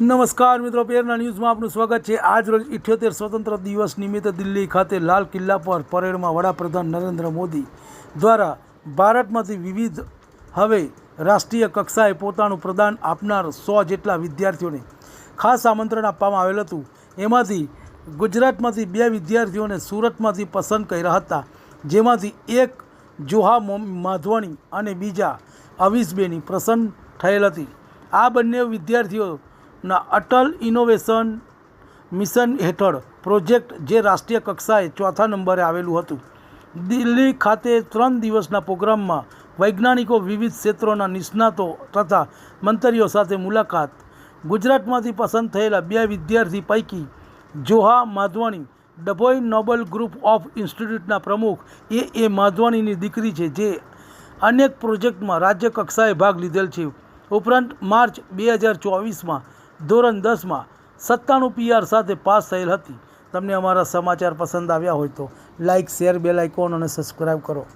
નમસ્કાર મિત્રો, પેરના ન્યૂઝમાં આપનું સ્વાગત છે. આજ રોજ ઇઠ્યોતેર સ્વતંત્ર દિવસ નિમિત્તે દિલ્હી ખાતે લાલ કિલ્લા પર પરેડમાં વડાપ્રધાન નરેન્દ્ર મોદી દ્વારા ભારતમાંથી વિવિધ, હવે રાષ્ટ્રીય કક્ષાએ પોતાનું પ્રદાન આપનાર સો જેટલા વિદ્યાર્થીઓને ખાસ આમંત્રણ આપવામાં આવેલ હતું. એમાંથી ગુજરાતમાંથી બે વિદ્યાર્થીઓને સુરતમાંથી પસંદ કર્યા હતા, જેમાંથી એક જોહા માધવાણી અને બીજા અવીસબેની પસંદ થયેલ હતી. આ બંને વિદ્યાર્થીઓના અટલ ઇનોવેશન મિશન હેઠળ પ્રોજેક્ટ જે રાષ્ટ્રીય કક્ષાએ ચોથા નંબરે આવેલું હતું. દિલ્હી ખાતે ત્રણ દિવસના પ્રોગ્રામમાં વૈજ્ઞાનિકો વિવિધ ક્ષેત્રોના નિષ્ણાતો તથા મંત્રીઓ સાથે મુલાકાત. ગુજરાતમાંથી પસંદ થયેલા બે વિદ્યાર્થી પૈકી Joha Madhvani, Dabhoi noble group of ઇન્સ્ટિટ્યૂટના પ્રમુખ એ. એ. માધવાણીની દીકરી છે, જે અનેક પ્રોજેક્ટમાં રાજ્ય કક્ષાએ ભાગ લીધેલ છે. ઉપરાંત માર્ચ બે હજાર ચોવીસમાં ધોરણ દસમાં સત્તાણું પીઆર સાથે પાસ થયેલ હતી. તમને અમારા સમાચાર પસંદ આવ્યા હોય તો લાઇક શેર બેલ આઇકોન અને સબસ્ક્રાઈબ કરો.